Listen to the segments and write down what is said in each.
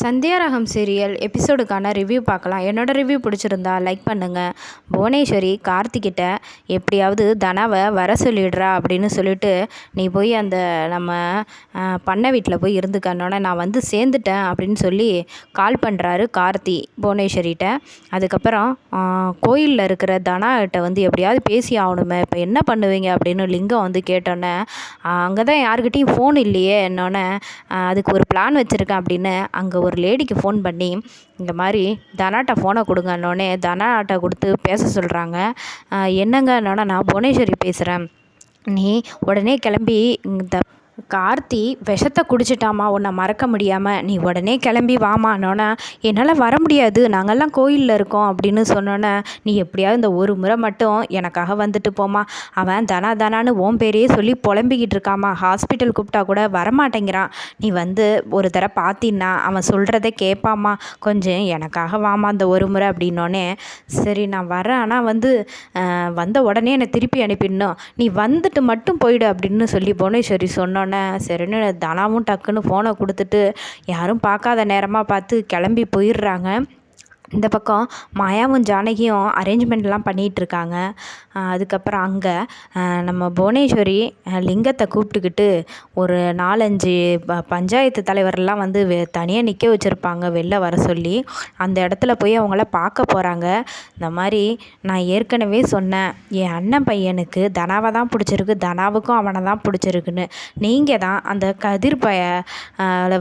சந்தியாரகம் serial எபிசோடுக்கான review பார்க்கலாம். என்னோடய review பிடிச்சிருந்தா லைக் பண்ணுங்கள் புவனேஸ்வரி கார்த்திகிட்ட எப்படியாவது தனாவை வர சொல்லிடுறா அப்படின்னு சொல்லிட்டு நீ போய் அந்த நம்ம பண்ண வீட்டில் போய் இருந்துக்கன்னோட நான் வந்து சேர்ந்துட்டேன் அப்படின்னு சொல்லி கால் பண்ணுறாரு கார்த்தி புவனேஸ்வரிகிட்ட அதுக்கப்புறம் கோயிலில் இருக்கிற தனாகிட்ட வந்து எப்படியாவது பேசி ஆகணுமே. இப்போ என்ன பண்ணுவீங்க அப்படின்னு லிங்கம் வந்து கேட்டோன்னே அங்கே தான் யாருக்கிட்டேயும் ஃபோன் இல்லையே. என்னோடனே அதுக்கு ஒரு பிளான் வச்சுருக்கேன் அப்படின்னு அங்கே ஒரு லேடிக்கு ஃபோன் பண்ணி இந்த மாதிரி தனாட்ட ஃபோனை கொடுங்கன்னொடனே தனாட்ட கொடுத்து பேச சொல்கிறாங்க என்னங்க? நான் புவனேஸ்வரி பேசுகிறேன் நீ உடனே கிளம்பி இந்த கார்த்தி விஷத்தை குடிச்சிட்டாமா உன்னை மறக்க முடியாமல் நீ உடனே கிளம்பி வாமானோன்னே என்னால் வர முடியாது நாங்கள்லாம் கோயிலில் இருக்கோம் அப்படின்னு சொன்னோன்னே நீ எப்படியாவது இந்த ஒரு முறை மட்டும் எனக்காக வந்துட்டு போமா அவன் தனா தனான்னு ஓம் பேரையே சொல்லி புலம்பிக்கிட்டு இருக்காமா ஹாஸ்பிட்டல் கூப்பிட்டா கூட வரமாட்டேங்கிறான். நீ வந்து ஒரு தடவை பார்த்தின்னா அவன் சொல்கிறத கேட்பாமா கொஞ்சம் எனக்காக வாமா அந்த ஒரு முறை அப்படின்னோடனே சரி நான் வரேன் ஆனால் வந்து வந்த உடனே என்னை திருப்பி அனுப்பிடணும். நீ வந்துட்டு மட்டும் போயிடு அப்படின்னு சொல்லி புவனேஸ்வரி சொன்னோன்னே சரின்னு தனாவும் டக்குன்னு ஃபோனை கொடுத்துட்டு யாரும் பார்க்காத நேரமாக பார்த்து கிளம்பி போயிடுறாங்க. இந்த பக்கம் மாயாவும் ஜானகியும் அரேஞ்ச்மெண்ட்லாம் பண்ணிகிட்ருக்காங்க. அதுக்கப்புறம் அங்கே நம்ம புவனேஸ்வரி லிங்கத்தை கூப்பிட்டுக்கிட்டு ஒரு நாலஞ்சு ப பஞ்சாயத்து தலைவரெல்லாம் வந்து வெ தனியாக நிற்க வச்சுருப்பாங்க வெளில வர சொல்லி. அந்த இடத்துல போய் அவங்கள பார்க்க போகிறாங்க இந்த மாதிரி நான் ஏற்கனவே சொன்னேன் என் அண்ணன் பையனுக்கு தனாவை தான் பிடிச்சிருக்கு தனாவுக்கும் அவனை தான் பிடிச்சிருக்குன்னு. நீங்கள் தான் அந்த கதிர் பய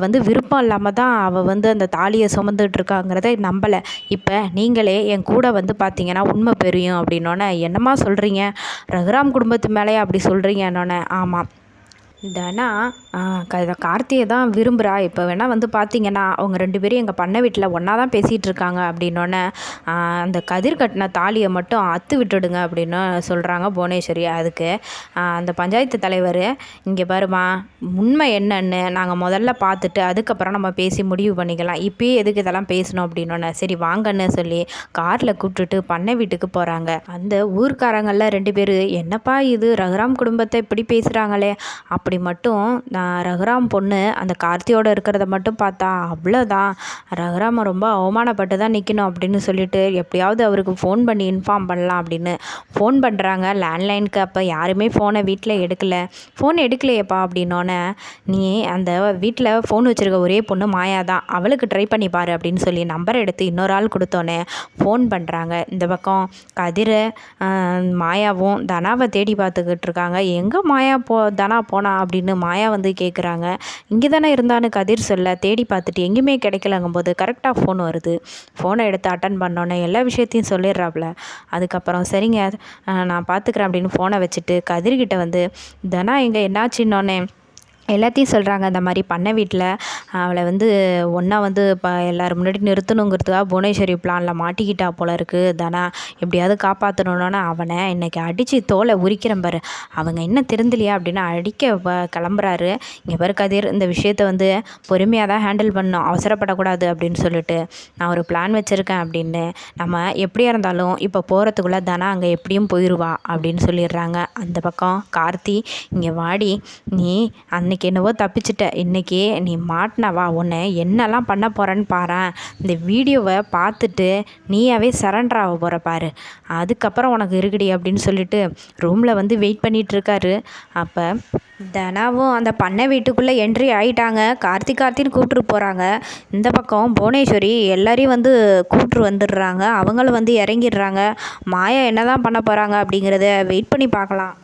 வந்து விருப்பம் இல்லாமல் தான் அவள் வந்து அந்த தாலியை சுமந்துட்ருக்காங்கிறத நம்பலை. இப்போ நீங்களே என் கூட வந்து பார்த்தீங்கன்னா உண்மை பெரியும் அப்படின்னோடனே என்னம்மா சொல்கிறீங்க? ரகுராம் குடும்பத்து மேலேயே அப்படி சொல்கிறீங்கன்னொன்னே ஆமாம். தனா க கார்த்தியை தான் விரும்புகிறா இப்போ வேணால் வந்து பார்த்தீங்கன்னா அவங்க ரெண்டு பேரும் எங்கள் பண்ணை வீட்டில் ஒன்றா தான் பேசிகிட்டு இருக்காங்க அப்படின்னோடனே அந்த கதிர் கட்டின தாலியை மட்டும் அத்து விட்டுடுங்க அப்படின்னு சொல்கிறாங்க புவனேஸ்வரி அதுக்கு. அந்த பஞ்சாயத்து தலைவர் இங்கே பாருமா உண்மை என்னன்னு நாங்கள் முதல்ல பார்த்துட்டு அதுக்கப்புறம் நம்ம பேசி முடிவு பண்ணிக்கலாம். இப்போயே எதுக்கு இதெல்லாம் பேசணும் அப்படின்னோடனே சரி வாங்கன்னு சொல்லி காரில் கூப்பிட்டுட்டு பண்ணை வீட்டுக்கு போகிறாங்க அந்த ஊர்க்காரங்களில் ரெண்டு பேர் என்னப்பா இது? ரகுராம் குடும்பத்தை இப்படி பேசுகிறாங்களே அப்படி அப்படி மட்டும் நான் ரகுராம் பொண்ணு அந்த கார்த்தியோடு இருக்கிறத மட்டும் பார்த்தா அவ்வளோதான் ரகுராமை ரொம்ப அவமானப்பட்டு தான் நிற்கணும் அப்படின்னு சொல்லிட்டு எப்படியாவது அவருக்கு ஃபோன் பண்ணி இன்ஃபார்ம் பண்ணலாம் அப்படின்னு. ஃபோன் பண்ணுறாங்க லேண்ட்லைனுக்கு அப்போ யாருமே ஃபோனை வீட்டில் எடுக்கலை. ஃபோன் எடுக்கலையேப்பா அப்படின்னோடனே நீ அந்த வீட்டில் ஃபோன் வச்சுருக்க ஒரே பொண்ணு மாயா தான் அவளுக்கு ட்ரை பண்ணி பாரு அப்படின்னு சொல்லி நம்பர் எடுத்து இன்னொரு ஆள் கொடுத்தோன்னே ஃபோன் பண்ணுறாங்க இந்த பக்கம் கதிரை மாயாவும் தனாவை தேடி பார்த்துக்கிட்டு இருக்காங்க. எங்கே மாயா போ தனா போனா அப்படின்னு மாயா வந்து கேட்குறாங்க இங்கே தானே இருந்தான்னு கதிர் சொல்ல தேடி பார்த்துட்டு எங்கேயுமே கிடைக்கலங்கும் போது கரெக்டாக ஃபோன் வருது. ஃபோனை எடுத்து அட்டன் பண்ணோன்னே எல்லா விஷயத்தையும் சொல்லிடுறாப்புல அதுக்கப்புறம் சரிங்க நான் பார்த்துக்குறேன் அப்படின்னு ஃபோனை வச்சுட்டு கதிர்கிட்ட வந்து தனா எங்கே என்னாச்சுன்னொன்னே எல்லாத்தையும் சொல்கிறாங்க அந்த மாதிரி பண்ணை வீட்டில் அவளை வந்து ஒன்றா வந்து இப்போ எல்லோரும் முன்னாடி நிறுத்தணுங்கிறதுக்காக புவனேஸ்வரி பிளானில் மாட்டிக்கிட்டா போல இருக்குது தானா எப்படியாவது காப்பாற்றணுன்னா அவனை இன்றைக்கி அடித்து தோலை உரிக்கிறேன் பாரு. அவங்க என்ன திருந்தலையா அப்படின்னு அடிக்க கிளம்புறாரு. இங்கே பாரு கதிர் இந்த விஷயத்த வந்து பொறுமையாக தான் ஹேண்டில் பண்ணணும். அவசரப்படக்கூடாது அப்படின்னு சொல்லிட்டு நான் ஒரு பிளான் வச்சுருக்கேன் அப்படின்னு. நம்ம எப்படியா இருந்தாலும் இப்போ போகிறதுக்குள்ளே தானா அங்கே எப்படியும் போயிடுவா அப்படின்னு சொல்லிடுறாங்க. அந்த பக்கம் கார்த்தி இங்கே வாடி நீ அன்னைக்கு அன்றைக்கி என்னவோ தப்பிச்சிட்ட. இன்றைக்கி நீ மாட்டினவா உன்னை என்னெல்லாம் பண்ண போகிறேன்னு பாரு. இந்த வீடியோவை பார்த்துட்டு நீயாவே சரண்டர் ஆக போகிற பாரு. அதுக்கப்புறம் உனக்கு இருக்குடி அப்படின்னு சொல்லிட்டு ரூமில் வந்து வெயிட் பண்ணிகிட்ருக்காரு அப்போ தனாவும் அந்த பண்ணை வீட்டுக்குள்ளே என்ட்ரி ஆகிட்டாங்க கார்த்தி கார்த்தின்னு கூப்பிட்டு போகிறாங்க இந்த பக்கம் புவனேஸ்வரி எல்லாரையும் வந்து கூப்பிட்டு வந்துடுறாங்க. அவங்களும் வந்து இறங்கிடுறாங்க. மாயா என்ன தான் பண்ண போகிறாங்க அப்படிங்கிறத வெயிட் பண்ணி பார்க்கலாம்.